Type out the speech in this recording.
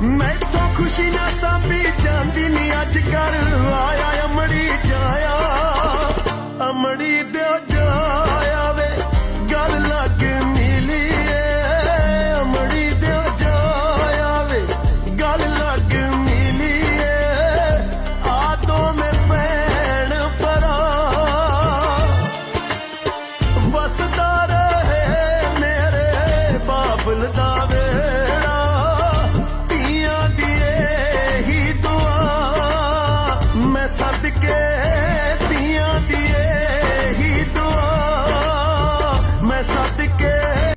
ਮੈਥੋਂ ਖੁਸ਼ੀ ਨਾ ਸਾਂਭੀ ਜਾਂਦੀ ਨੀ ਅੱਜ ਕਰ ਆਇਆ ਅਮੜੀ ਜਾਇਆ, ਅਮੜੀ ਦੇ ਜਾਇਆ ਵੇ ਗੱਲ ਲੱਗ ਮਿਲੀ ਏ ਅਮੜੀ ਦੇ ਜਾਇਆ ਗੱਲ ਲੱਗ ਮਿਲੀ ਏ ਆ ਤੋਂ ਮੈਂ ਭੈਣ ਪਰਾਂ ਵਸਦਾ ਰਹੇ ਮੇਰੇ ਬਾਬਲ ਦਾ। मैं